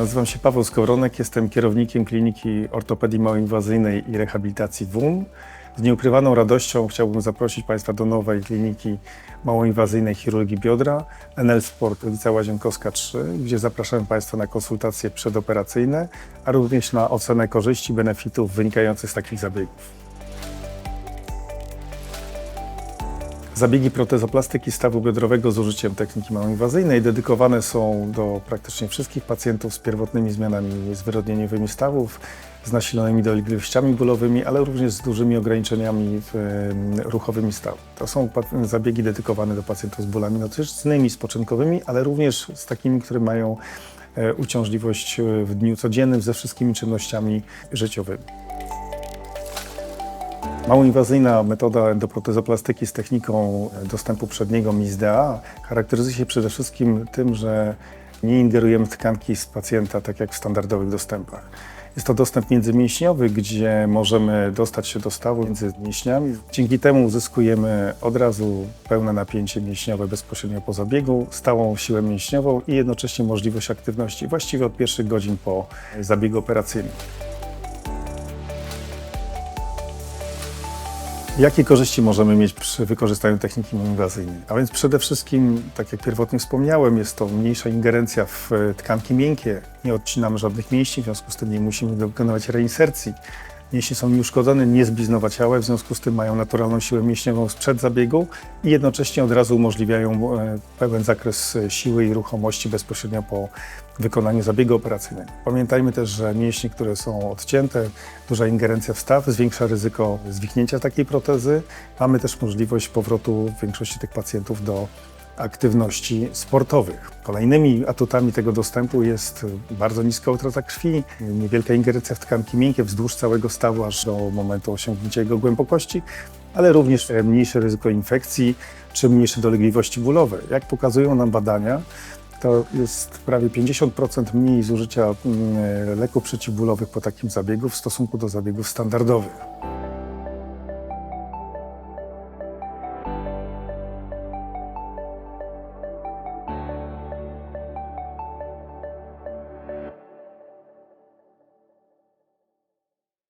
Nazywam się Paweł Skowronek, jestem kierownikiem Kliniki Ortopedii Małoinwazyjnej i Rehabilitacji WUM. Z nieukrywaną radością chciałbym zaprosić Państwa do nowej kliniki małoinwazyjnej chirurgii biodra NL Sport ulica Łazienkowska 3, gdzie zapraszamy Państwa na konsultacje przedoperacyjne, a również na ocenę korzyści, benefitów wynikających z takich zabiegów. Zabiegi protezoplastyki stawu biodrowego z użyciem techniki małoinwazyjnej dedykowane są do praktycznie wszystkich pacjentów z pierwotnymi zmianami zwyrodnieniowymi stawów, z nasilonymi dolegliwościami bólowymi, ale również z dużymi ograniczeniami ruchowymi stawu. To są zabiegi dedykowane do pacjentów z bólami noczycznymi, spoczynkowymi, ale również z takimi, które mają e, uciążliwość e, w dniu codziennym ze wszystkimi czynnościami życiowymi. Małoinwazyjna metoda endoprotezoplastyki z techniką dostępu przedniego MISDA charakteryzuje się przede wszystkim tym, że nie ingerujemy w tkanki z pacjenta, tak jak w standardowych dostępach. Jest to dostęp międzymięśniowy, gdzie możemy dostać się do stawu między mięśniami. Dzięki temu uzyskujemy od razu pełne napięcie mięśniowe bezpośrednio po zabiegu, stałą siłę mięśniową i jednocześnie możliwość aktywności właściwie od pierwszych godzin po zabiegu operacyjnym. Jakie korzyści możemy mieć przy wykorzystaniu techniki inwazyjnej? A więc przede wszystkim, tak jak pierwotnie wspomniałem, jest to mniejsza ingerencja w e, tkanki miękkie. Nie odcinamy żadnych mięśni, w związku z tym nie musimy dokonywać reinsercji. Mięśnie są nieuszkodzone, niezbliznowociałe, w związku z tym mają naturalną siłę mięśniową sprzed zabiegu i jednocześnie od razu umożliwiają e, pełen zakres e, siły i ruchomości bezpośrednio po wykonaniu zabiegu operacyjnego. Pamiętajmy też, że mięśnie, które są odcięte, duża ingerencja w staw zwiększa ryzyko zwichnięcia takiej protezy. Mamy też możliwość powrotu większości tych pacjentów do aktywności sportowych. Kolejnymi atutami tego dostępu jest bardzo niska utrata krwi, niewielka ingerencja w tkanki miękkie wzdłuż całego stawu aż do momentu osiągnięcia jego głębokości, ale również mniejsze ryzyko infekcji czy mniejsze dolegliwości bólowe. Jak pokazują nam badania, to jest prawie 50% mniej zużycia mm, leków przeciwbólowych po takim zabiegu w stosunku do zabiegów standardowych.